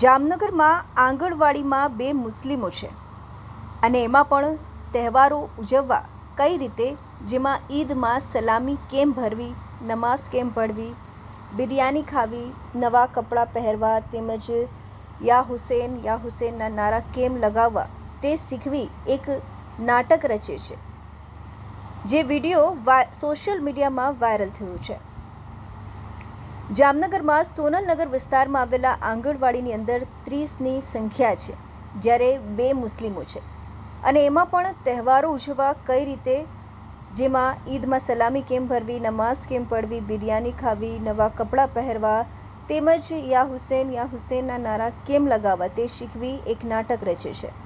જામનગરમાં આંગણવાડીમાં બે મુસ્લિમો છે અને એમાં પણ તહેવારો ઉજવવા કઈ રીતે? જેમાં ઈદમાં સલામી કેમ ભરવી, નમાઝ કેમ પઢવી, બિરયાની ખાવી, નવા કપડાં પહેરવા તેમજ યા હુસેન, યા હુસેનના નારા કેમ લગાવવા તે શીખવી એક નાટક રચે છે. જે વીડિયો સોશિયલ મીડિયામાં વાયરલ થયું છે. જામનગરમાં સોનલનગર વિસ્તારમાં આવેલા આંગણવાડીની અંદર ત્રીસની સંખ્યા છે, જ્યારે બે મુસ્લિમો છે. અને એમાં પણ તહેવારો ઉજવવા કઈ રીતે? જેમાં ઈદમાં સલામી કેમ ભરવી, નમાઝ કેમ પડવી, બિરયાની ખાવી, નવા કપડાં પહેરવા, તેમજ યા હુસેન, યા હુસેનના નારા કેમ લગાવવા તે શીખવી એક નાટક રચે છે.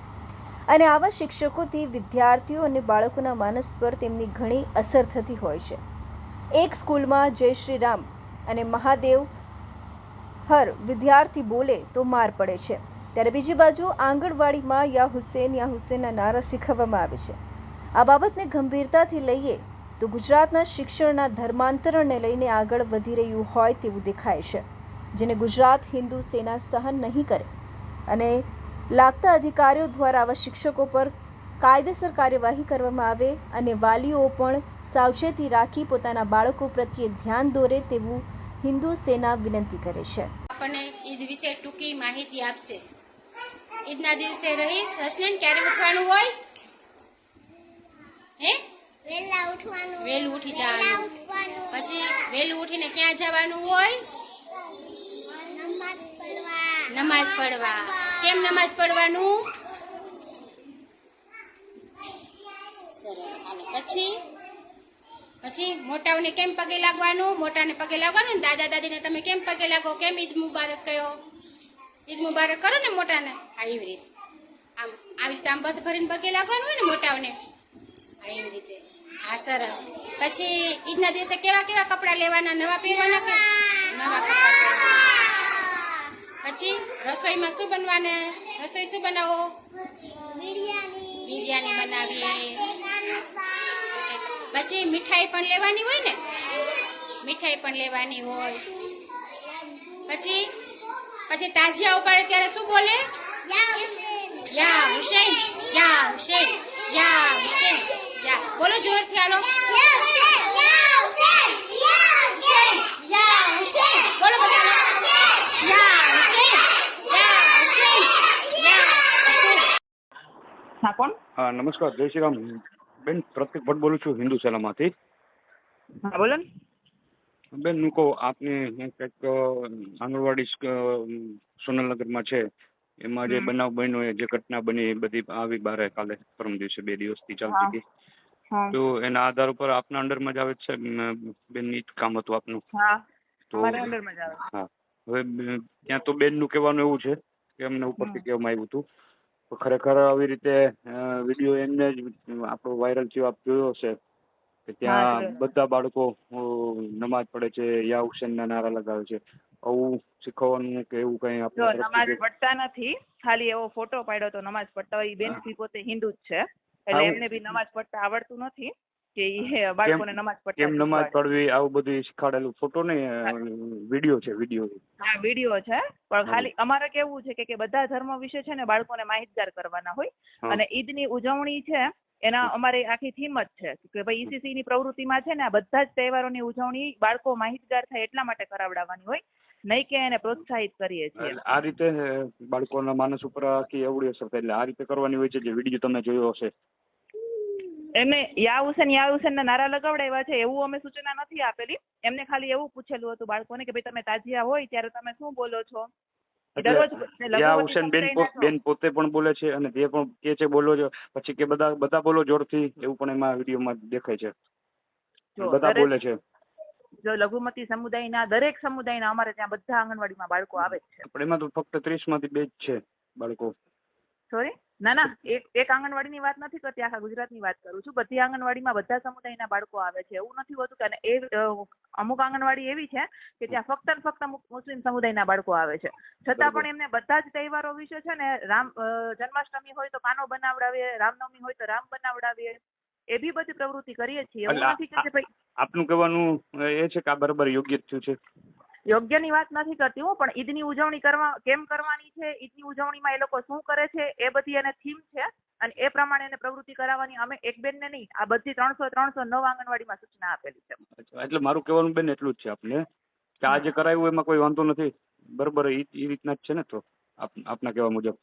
અને આવા શિક્ષકોથી વિદ્યાર્થીઓ અને બાળકોના માનસ પર તેમની ઘણી અસર થતી હોય છે. એક સ્કૂલમાં જય શ્રી રામ અને મહાદેવ હર વિદ્યાર્થી બોલે તો માર પડે છે. ત્યારે બીજી બાજુ આંગણવાડીમાં યા હુસેન યા હુસેનના નારા શીખવવામાં આવે છે. આ બાબતને ગંભીરતાથી લઈએ તો ગુજરાતના શિક્ષણના ધર્માંતરણને લઈને આગળ વધી રહ્યું હોય તેવું દેખાય છે, જેને ગુજરાત હિન્દુ સેના સહન નહીં કરે. અને લાગતા અધિકારીઓ દ્વારા આવા શિક્ષકો પર કાયદેસર કાર્યવાહી કરવામાં આવે અને વાલીઓ પણ સાવચેતી રાખી પોતાના બાળકો પ્રત્યે ધ્યાન દોરે તેવું હિન્દુ સેના વિનંતી કરે છે. આપણને ઈદ વિશે ટૂંકી માહિતી આપશે. ઈદના દિવસે રહીશ હસનેન ક્યારે ઉઠવાનું હોય? હે? વેલા ઉઠવાનું. વહેલું ઉઠી જવાનું પછી વહેલું ઉઠીને ક્યાં જવાનું હોય? નમાઝ પડવા નમાઝ પડવા કેમ નમાઝ પડવાનું સરસ. હાલો પછી? પછી મોટાઓને કેમ પગે લાગવાનું? મોટાને પગે લાગવાનું? ને દાદા દાદીને તમે કેમ પગે લાગો? કેમ ઈદ મુબારક કયો ઈદ મુબારક કરો ને મોટાને? આવી રીતે. આમ આવી રીતે આમ બસ ભરીને પગે લાગવાનું હોય ને મોટાઓને? આવી રીતે. હા સરસ. પછી ઈદના દિવસે કેવા કેવા કપડાં લેવાના? નવા પહેરવાના કે નવા કપડાં પછી રસોઈમાં શું બનવાને? રસોઈ શું બનાવો? બિરયાની. બિરયાની બનાવીએ. પછી મીઠાઈ પણ લેવાની હોય ને? મીઠાઈ પણ લેવાની હોય. પછી પછી તાજિયા ઉપાડે ત્યારે શું બોલે? યા હુસૈન યા હુસૈન યા હુસૈન યા. બોલો જોરથી હાલો. બોલો બધા હા કોણ? નમસ્કાર જય શ્રી રામ. બેન પ્રતિક ભટ્ટ બોલું છું હિન્દુ સેનામાંથી. હા બોલો ને. બેન હું કહું આપને કંઈક આંગણવાડી સોનલનગરમાં છે. એમાં જે બનાવ બન્યો જે ઘટના બની એ બધી આવી બારે કાલે પરમ દિવસે બે દિવસથી ચાલતી. હતી. તો એના આધાર ઉપર આપના અંડરમાં જ આવે છે બેન જ કામ હતું આપનું. હા તો હા. હવે ત્યાં તો બેનનું કહેવાનું એવું છે કે અમને ઉપરથી કહેવામાં આવ્યું હતું. ખરેખર આવી રીતે વીડિયો એમને જ આપણો વાયરલ થયો આપ જોયો હશે. કે ત્યાં બધા બાળકો નમાઝ નમાજ પડે છે યા હુસેનના નારા લગાવે છે. આવું શીખવવાનું કે એવું કઈ આપણે નમાજ પડતા નથી. ખાલી એવો ફોટો પાડ્યો તો નમાઝ પડતા હોય. ઈ બેનથી પોતે હિન્દુ જ છે. એટલે એમને બી નમાઝ પડતા આવડતું નથી. કે એ બાળકોને નમાજ પડતા કેમ નમાજ. પડવી આવું બધું શીખવાડેલું? ફોટો ને વીડિયો છે વીડિયો હા વીડિયો છે પણ ખાલી અમારે કેવું છે કે કે બધા ધર્મ વિશે છે ને બાળકોને માહિતગાર કરવાના હોય. અને ઈદની ઉજવણી છે એના અમારી આખી થીમ જ છે કે ભાઈ ઈસીસી ની પ્રવૃત્તિમાં છે ને આ બધા જ તહેવારોની ઉજવણી બાળકો માહિતગાર થાય એટલા માટે કરાવડાવવાની હોય. નહીં કે એને પ્રોત્સાહિત કરીએ છીએ. આ રીતે બાળકોના માનસ ઉપર આખી એવડી અસર થાય. એટલે આ રીતે કરવાની હોય છે જે વીડિયો તમે જોયો હશે? એમને યા હુસેન યા હુસેનના નારા લગાવડાવ્યા છે એવું અમે સૂચના નથી આપેલી. એમને ખાલી એવું પૂછેલું હતું બાળકોને કે ભાઈ તમે તાજિયા હોય ત્યારે તમે શું બોલો છો? હુસેન બેન બેન પોતે પણ બોલે છે અને તે પણ કે છે બોલો છો. પછી કે બધા બધા બોલો જોરથી એવું પણ એમાં વિડીયોમાં દેખાય છે. જો બધા દરેક- બોલે છે. જો લઘુમતી સમુદાયના દરેક સમુદાયના અમારે ત્યાં બધા આંગણવાડીમાં બાળકો આવે છે. પણ એમાં તો ફક્ત ત્રીસમાંથી બે જ છે બાળકો. સોરી ના ના એક એક આંગણવાડીની વાત નથી કરતી આખા ગુજરાતની વાત કરું છું. બધી આંગણવાડીમાં બધા સમુદાયના બાળકો આવે છે. એવું નથી હોતું કે એ અમુક આંગણવાડી એવી છે કે ત્યાં ફક્ત ને ફક્ત મુસ્લિમ સમુદાયના બાળકો આવે છે. છતાં પણ એમને બધા જ તહેવારો વિશે છે ને રામ જન્માષ્ટમી હોય તો કાનો બનાવડાવીએ રામનવમી હોય તો રામ બનાવડાવીએ. એ બી બધી પ્રવૃત્તિ કરીએ છીએ. એવું નથી કે ભાઈ આપનું કહેવાનું એ છે કે આ બરાબર યોગ્ય થયું છે. યોગ્યની વાત નથી કરતી હું પણ ઈદની ઉજવણી કરવા કેમ કરવાની છે ઈદની ઉજવણીમાં એ લોકો શું કરે છે એ બધી એને થીમ છે. અને એ પ્રમાણે એને પ્રવૃત્તિ કરાવવાની અમે એક બેનને નહીં આ બધી ત્રણસો ત્રણસો નવ આંગણવાડીમાં સૂચના આપેલી છે. એટલે મારું કહેવાનું બેન એટલું જ છે આપને કે આ જે કરાયું એમાં કોઈ વાંધો નથી. બરોબર એ એ રીતના જ છે ને તો આપ- આપના કહેવા મુજબ.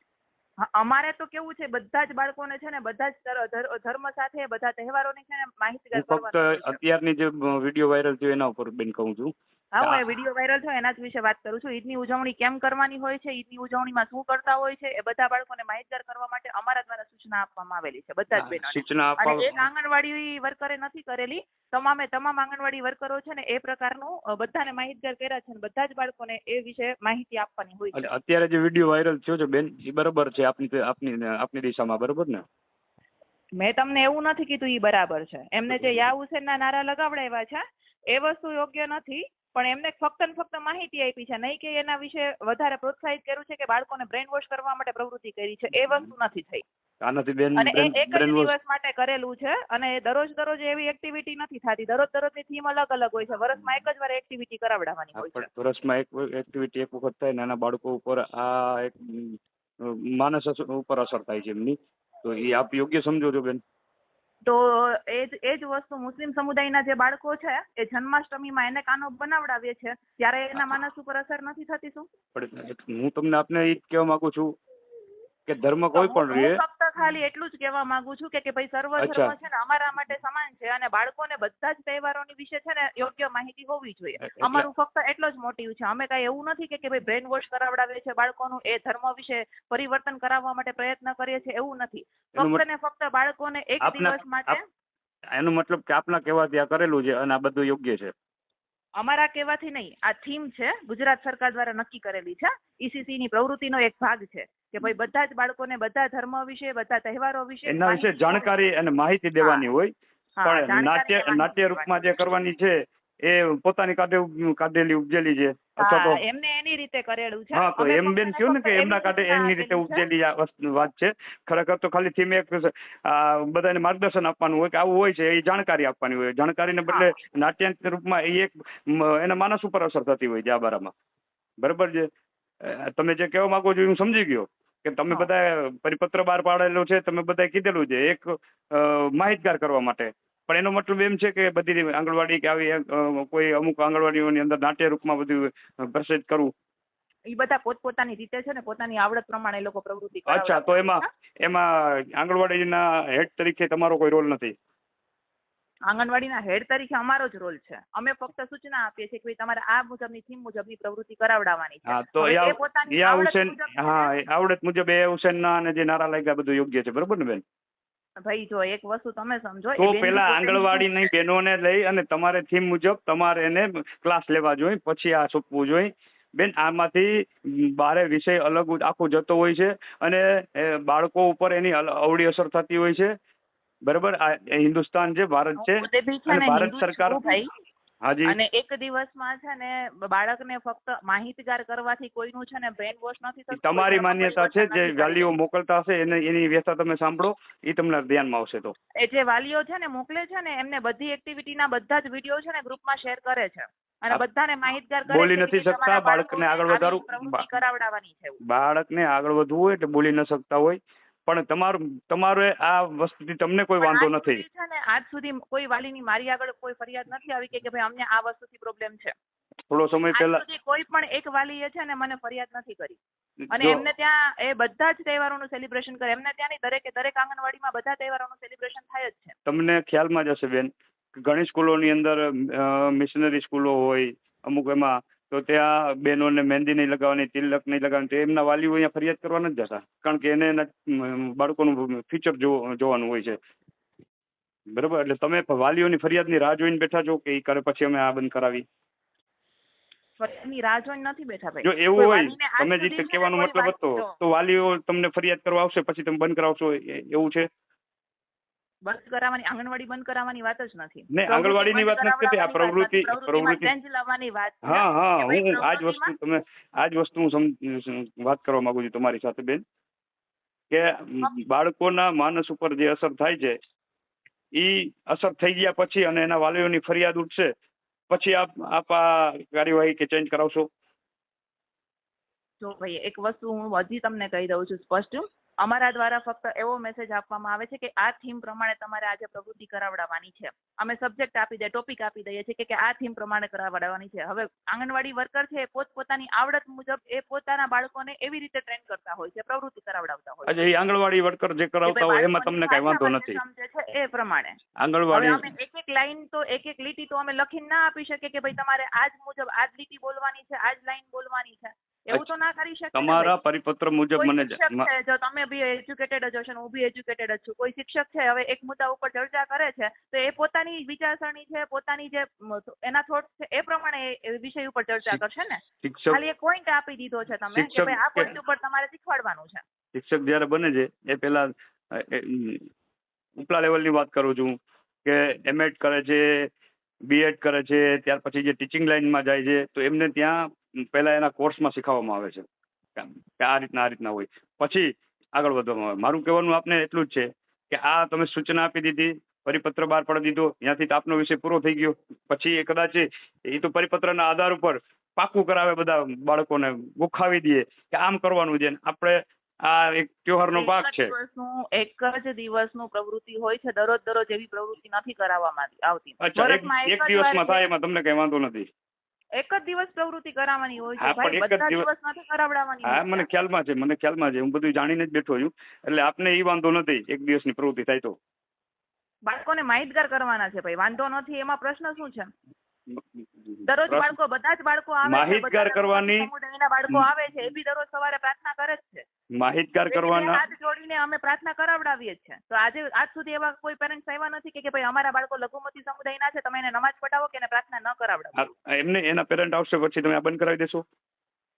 હા, અમારે તો કેવું છે બધા જ બાળકોને છે ને બધા જ ધર- ધર- ધર્મ સાથે બધા તહેવારોની છે ને માહિતગાર ફક્ત. અત્યારની જે વીડિયો વાયરલ થયો એના ઉપર બેન કહું છું. હા હું એ વીડિયો વાયરલ થયો એના જ વિશે વાત કરું છું. ઈદની ઉજવણી કેમ કરવાની હોય છે? ઈદની ઉજવણીમાં શું કરતા હોય છે? એ બધા બાળકોને માહિતગાર કરવા માટે અમારા દ્વારા સૂચના આપવામાં આવેલી છે બધા જ બહેનોને. સૂચના અને એક આંગણવાડી વર્કરે નથી કરેલી. તમામે તમામ આંગણવાડી વર્કરો છે ને એ પ્રકારનું બધાને માહિતગાર કર્યા છે અને બધા જ બાળકોને એ વિશે માહિતી આપવાની હોય છે. અત્યારે જે વીડિયો વાયરલ થયો છે બેન એ બરોબર છે આપની આપની આપની દિશામાં બરોબર ને? મેં તમને એવું નથી કીધું એ બરાબર છે. એમને જે યા હુસેનના નારા લગાવડાવ્યા છે એ વસ્તુ યોગ્ય નથી. પણ એમને ફક્ત ને ફક્ત માહિતી આપી છે નહીં કે એના વિશે વધારે પ્રોત્સાહિત કર્યું છે કે બાળકોને બ્રેન વોશ કરવા માટે પ્રવૃત્તિ કરી છે એ વસ્તુ નથી થઈ. આનાથી બેન અને એક જ દિવસ માટે કરેલું છે અને દરરોજ દરરોજ એવી એક્ટિવિટી નથી થતી. દરરોજ દરરોજની થીમ અલગ અલગ હોય છે. વર્ષમાં એક જ વાર એક્ટિવિટી કરાવડાવવાની હોય છે. વર્ષમાં એક એક્ટિવિટી એક વખત થાય નાના બાળકો ઉપર આ એક માનસ ઉપર અસર થાય છે એમની. તો એ આપ યોગ્ય સમજો છો બેન? તો એ જ એ જ વસ્તુ મુસ્લિમ સમુદાયના જે બાળકો છે એ જન્માષ્ટમીમાં એને કાનો બનાવડાવીએ છે ત્યારે એના માનસ ઉપર અસર નથી થતી શું? હું તમને આપને એ જ કહેવા માંગુ છું કે ધર્મ કોઈ પણ રહે. ફક્ત ખાલી એટલું જ કહેવા માંગુ છું કે કે ભાઈ સર્વ ધર્મ છે ને અમારા માટે સમાન છે અને બાળકોને બધા જ તહેવારોની વિશે છે ને યોગ્ય માહિતી હોવી જોઈએ. અમારું ફક્ત એટલો જ મોટિવ છે. અમે કાંઈ એવું નથી કે કે ભાઈ બ્રેન વોશ કરાવડાવે છે બાળકોનું એ ધર્મ વિશે પરિવર્તન કરાવવા માટે પ્રયત્ન કરીએ છીએ એવું નથી. ફક્ત ને ફક્ત બાળકોને એક દિવસ માટે એનો મતલબ કે આપના કહેવાથી આ કરેલું છે અને આ બધું યોગ્ય છે. અમારા કહેવાથી નહીં આ થીમ છે ગુજરાત સરકાર દ્વારા નક્કી કરેલી છે. ઈસીસી ની પ્રવૃત્તિનો એક ભાગ છે કે ભાઈ બધા જ બાળકોને બધા ધર્મ વિશે બધા તહેવારો વિશે એના વિશે જાણકારી અને માહિતી દેવાની હોય. પણ નાટ્ય નાટ્ય રૂપમાં જે કરવાની છે એ પોતાની કાઢે કાઢેલી ઉપજેલી છે. હા એમને એની રીતે કરેલું છે. હા તો એમ બેન કહ્યું ને કે એમના કાંઠે એમની રીતે ઉપજેલી આ વાત છે. ખરેખર તો ખાલી થીમ એક બધાને માર્ગદર્શન આપવાનું હોય કે આવું હોય છે એ જાણકારી આપવાની હોય. જાણકારીને બદલે નાટ્યાંત રૂપમાં એ એક એના માનસ ઉપર અસર થતી હોય છે આ બારામાં. બરાબર છે? તમે જે કહેવા માંગો છો હું સમજી ગયો કે તમે બધા પરિપત્ર બહાર પાડેલો છે તમે બધા કીધેલું છે. એક માહિતગાર કરવા માટે. પણ એનો મતલબ એમ છે કે બધી આંગણવાડી કે આવી કોઈ અમુક આંગણવાડીઓની અંદર નાટ્ય રૂપમાં બધું પ્રસિદ્ધ કરવું. ઈ બધા પોતપોતાની રીતે છે ને પોતાની આવડત પ્રમાણે એ લોકો પ્રવૃત્તિ અચ્છા તો એમાં એમાં આંગણવાડીના હેડ તરીકે તમારો કોઈ રોલ નથી? આંગણવાડીના હેડ તરીકે અમારો જ રોલ છે. અમે ફક્ત સૂચના આપીએ છીએ કે તમારે આ મુજબની થીમ મુજબની પ્રવૃત્તિ કરાવડાવવાની છે. હા તો એ એ એ આવડત હુસેન હા એ આવડત મુજબ એ હુસેનના અને જે નારા લાગ્યા બધું યોગ્ય છે. બરોબર ને બેન? ભાઈ જો એક વસ્તુ તમે સમજો તો પેલા પોતે આંગણવાડીની બહેનોને લઈ અને તમારે થીમ મુજબ તમારે એને ક્લાસ લેવા જોઈએ પછી આ સોંપવું જોઈએ બેન આમાંથી બારે વિષય અલગ આખો જતો હોય છે અને બાળકો ઉપર એની અવળી અસર થતી હોય છે. બરાબર? આ હિન્દુસ્તાન છે ભારત છે અને ભારત સરકાર અને એક દિવસમાં છે ને બાળકને ફક્ત માહિતગાર કરવાથી કોઈનું છે ને બ્રેન વોશ નથી થતું તમારી માન્યતા છે જે વાલીઓ મોકલતા હશે એને એની વ્યથા તમે સાંભળો એ તમને ધ્યાનમાં આવશે તો. એ જે વાલીઓ છે ને મોકલે છે ને એમને બધી એક્ટિવિટીના બધા જ વીડિયો છે ને ગ્રુપમાં શેર કરે છે. અને બધાને માહિતગાર કરે બોલી નથી શકતા, બાળકને આગળ વધારું વધારવું. કરાવડાવવાની છે. બાળકને આગળ વધવું હોય એટલે બોલી ન શકતા હોય. પણ તમારું તમારે આ વસ્તુથી તમને કોઈ વાંધો નથી. છે ને આજ સુધી કોઈ વાલીની મારી આગળ કોઈ ફરિયાદ નથી આવી કે કે ભાઈ અમને આ વસ્તુથી પ્રોબ્લેમ છે. થોડો સમય પહેલા કોઈ પણ એક વાલીએ છે ને મને ફરિયાદ નથી કરી. અને એમને ત્યાં એ બધા જ તહેવારોનું સેલિબ્રેશન કરે. એમને ત્યાંની દરેકે દરેક આંગણવાડીમાં બધા તહેવારોનું સેલિબ્રેશન થાય જ છે. તમને ખ્યાલમાં જ હશે બેન ઘણી સ્કૂલોની અંદર મિશનરી સ્કૂલો હોય અમુક એમાં તો ત્યાં બહેનોને મહેંદી નહીં લગાવવાની તિલક નહીં લગાવવાની તો એમના વાલીઓ અહીંયા ફરિયાદ કરવા નથી જતા. કારણ કે એને એના બાળકોનું ફ્યુચર જોવાનું હોય છે. બરાબર? એટલે તમે વાલીઓની ફરિયાદની રાહ જોઈને બેઠા છો કે એ કરે પછી અમે આ બંધ કરાવી ફરિયાદની રાહ જોઈને નથી બેઠા ભાઈ. જો એવું હોય તમે જે કહેવાનો મતલબ હતો તો વાલીઓ તમને ફરિયાદ કરવા આવશે પછી તમે બંધ કરાવશો એવું છે? બંધ કરાવવાની આંગણવાડી બંધ કરાવવાની વાત જ નથી. નહીં, આંગણવાડીની વાત નથી કરતી. આ પ્રવૃત્તિ- પ્રવૃત્તિ- લાવવાની વાત હા હા હું આજ વસ્તુ તમે આજ વસ્તુ હું વાત કરવા માંગુ છું તમારી સાથે બેન. કે બાળકોના માનસ ઉપર જે અસર થાય છે ઈ અસર થઈ ગયા પછી અને એના વાલીઓની ફરિયાદ ઉઠશે પછી આપ આપ આ કાર્યવાહી કે ચેન્જ કરાવશો? જો ભાઈ એક વસ્તુ હું હજી તમને કહી દઉં છું સ્પષ્ટ. અમારા દ્વારા ફક્ત એવો મેસેજ આપવામાં આવે છે કે આ થીમ પ્રમાણે તમારે આજે પ્રવૃત્તિ કરાવડાવવાની છે. અમે સબ્જેક્ટ આપી દઈએ ટોપિક આપી દઈએ છીએ કે આ થીમ પ્રમાણે કરાવડાવવાની છે. હવે આંગણવાડી વર્કર છે એ પોતપોતાની આવડત મુજબ એ પોતાના બાળકોને એવી રીતે ટ્રેન કરતા હોય છે પ્રવૃત્તિ કરાવડાવતા હોય છે એ આંગણવાડી વર્કર જે કરાવતા હોય એમાં તમને કઈ વાંધો નથી. ભાષા જે છે એ પ્રમાણે. આંગણવાડી એક એક લાઈન તો એક એક લીટી તો અમે લખીને ના આપી શકીએ કે ભાઈ તમારે આજ મુજબ આજ લીટી બોલવાની છે આજ લાઈન બોલવાની છે. એવું તો ના કરી શકે તમારા પરિપત્ર મુજબ મને છે જો તમે બી એજ્યુકેટેડ જ હશો હું બી એજ્યુકેટેડ જ છું. કોઈ શિક્ષક છે હવે એક મુદ્દા ઉપર ચર્ચા કરે છે તો એ પોતાની વિચારસરણી છે પોતાની જે એના થોટ છે એ પ્રમાણે વિષય ઉપર ચર્ચા કરશે ને. ખાલી એક પોઈન્ટ આપી દીધો છે તમે કે ભાઈ આ પોઈન્ટ ઉપર તમારે શીખવાડવાનું છે. શિક્ષક જ્યારે બને છે એ પહેલા અ, ઉપલા લેવલની વાત કરું છું કે એમએડ કરે છે બીએડ કરે છે ત્યાર પછી જે ટીચિંગ લાઇનમાં જાય છે તો એમને ત્યાં પહેલા એના કોર્સમાં શીખવવામાં આવે છે. કે આ રીતના આ રીતના હોય. પછી આગળ વધવામાં આવે. મારું કહેવાનું આપને એટલું જ છે કે આ તમે સૂચના આપી દીધી પરિપત્ર બહાર પાડી દીધો ત્યાંથી આપનો વિષય પૂરો થઈ ગયો. પછી એ કદાચ એ તો પરિપત્રના આધાર ઉપર પાકું કરાવે બધા બાળકોને ગોખાવી દે કે આમ કરવાનું છે. આપણે આ એક ત્યોહારનો ભાગ છે. એક જ દિવસનું પ્રવૃત્તિ હોય છે દરરોજ દરરોજ એવી પ્રવૃત્તિ નથી કરાવવામાં આવતી. અચ્છા એક દિવસમાં થાય એમાં તમને કઈ વાંધો નથી. એક જ દિવસ પ્રવૃત્તિ કરાવવાની હોય છે ભાઈ એક જ બધા દિવસ- દિવસ નથી કરાવડાવવાની હા મને. ખ્યાલમાં છે મને ખ્યાલમાં છે હું બધું જાણીને જ બેઠો છું. એટલે આપને એ વાંધો નથી એક દિવસની પ્રવૃત્તિ થાય તો. બાળકોને માહિતગાર કરવાના છે ભાઈ વાંધો નથી એમાં પ્રશ્ન શું છે? દરરોજ બાળકો બધા જ બાળકો આવે માહિતગાર કરવાની- સમુદાયના બાળકો આવે છે એ બી દરરોજ સવારે પ્રાર્થના કરે જ છે. માહિતગાર કરવાના હાથ જોડીને અમે પ્રાર્થના કરાવડાવીએ છીએ તો આજે આજ સુધી એવા કોઈ પેરેન્ટ્સ આવ્યા નથી કે ભાઈ અમારા બાળકો લઘુમતી સમુદાયના છે તમે એને નમાજ પઢાવો કે એને પ્રાર્થના ન કરાવડાવો. એમને એના પેરેન્ટ આવશે પછી તમે આ બંધ કરાવી દેશો.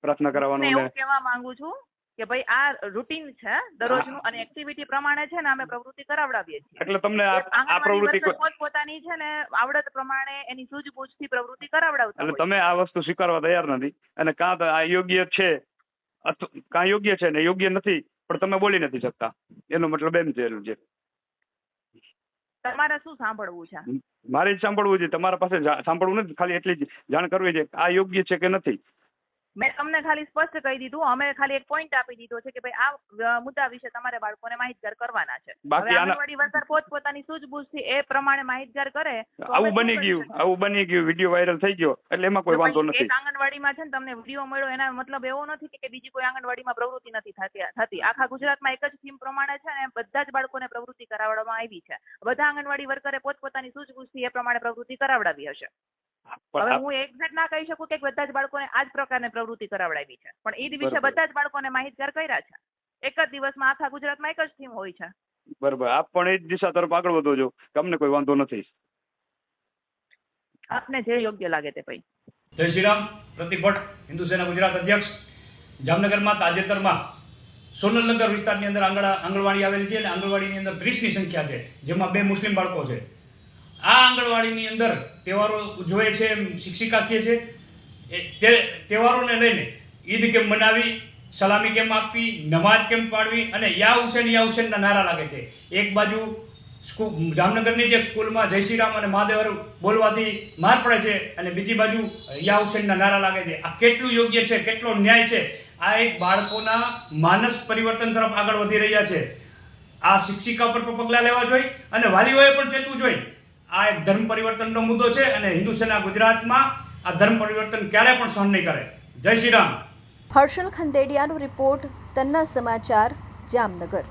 પ્રાર્થના હું કરાવવાનું ને કહેવા માંગુ છું કે ભાઈ આ રૂટીન છે દરરોજનું અને એક્ટિવિટી પ્રમાણે છે ને અમે પ્રવૃત્તિ કરાવડાવીએ છીએ. એટલે તમને આ પ્રવૃત્તિ પોતપોતાની છે ને આવડત પ્રમાણે એની સૂઝબૂછથી પ્રવૃત્તિ કરાવડાવતા એટલે તમે આ વસ્તુ સ્વીકારવા તૈયાર નથી અને કાં તો આ યોગ્ય છે કાં યોગ્ય છે ને યોગ્ય નથી પણ તમે બોલી નથી શકતા. એનો મતલબ એમ છે છે તમારે શું સાંભળવું છે? મારે જ સાંભળવું છે તમારા પાસે સાંભળવું નથી ખાલી એટલી જ જાણ કરવી છે આ યોગ્ય છે કે નથી. મેં તમને ખાલી સ્પષ્ટ કહી દીધું અમે ખાલી એક પોઈન્ટ આપી દીધો છે કે ભાઈ આ મુદ્દા વિશે તમારે બાળકોને માહિતગાર કરવાના છે. હવે આંગણવાડી વર્કર પોતપોતાની સૂઝબૂછથી એ પ્રમાણે માહિતગાર કરે આવું બની ગયું આવું બની ગયું વીડિયો વાયરલ થઈ ગયો એટલે એમાં કોઈ વાંધો નથી. આંગણવાડીમાં છે ને તમને વીડિયો મળ્યો એના મતલબ એવો નથી કે- બીજી કોઈ આંગણવાડીમાં પ્રવૃત્તિ નથી થતી થતી. આખા ગુજરાતમાં એક જ થીમ પ્રમાણે છે ને બધા જ બાળકોને પ્રવૃત્તિ કરાવવામાં આવી છે. બધા આંગણવાડી વર્કરે પોતપોતાની સૂઝબૂછથી એ પ્રમાણે પ્રવૃત્તિ કરાવડાવી હશે. હવે હું એક્ઝેક્ટ ના કહી શકું કે બધા જ બાળકોને આ જ પ્રકારની પ્રવૃત્તિ કરાવડાવી છે. પણ ઈદ વિશે બધા જ બાળકોને માહિતગાર કર્યા છે. એક જ દિવસમાં આખા ગુજરાતમાં એક જ થીમ હોય છે. બરાબર. આપ પણ એ જ દિશા તરફ આગળ વધો છો. તમને કોઈ વાંધો નથી. આપને જે યોગ્ય લાગે તે ભાઈ જય શ્રી રામ. પ્રતિક ભટ્ટ હિન્દુ સેના ગુજરાત અધ્યક્ષ. જામનગરમાં તાજેતરમાં સોનલનગર વિસ્તારની અંદર આંગણ આંગણવાડી આવેલી છે અને આંગણવાડીની અંદર ત્રીસની સંખ્યા છે જેમાં બે મુસ્લિમ બાળકો છે. આ આંગણવાડીની અંદર તહેવારો ઉજવે છે એમ શિક્ષિકા કહે છે. એ તે તહેવારોને લઈને ઈદ કેમ મનાવી, સલામી કેમ આપવી નમાજ કેમ પાડવી અને યા હુસેન, યા હુસેનના નારા લાગે છે. એક બાજુ સ્કૂલ જામનગરની જે સ્કૂલમાં જય શ્રી રામ અને મહાદેવર બોલવાથી માર પડે છે અને બીજી બાજુ યા હુસેનના નારા લાગે છે. આ કેટલું યોગ્ય છે, કેટલો ન્યાય છે? આ એક બાળકોના માનસ પરિવર્તન તરફ આગળ વધી રહ્યા છે. આ શિક્ષિકા પર પણ પગલાં લેવા જોઈએ અને વાલીઓએ પણ ચેતવું જોઈએ. આ એક ધર્મ પરિવર્તનનો મુદ્દો છે અને હિન્દુ સેના ગુજરાતમાં આ ધર્મ પરિવર્તન ક્યારે પણ સહન નહીં કરે. જય શ્રી રામ. હર્ષલ ખંદેડિયાનો રિપોર્ટ, તન્ના સમાચાર, જામનગર.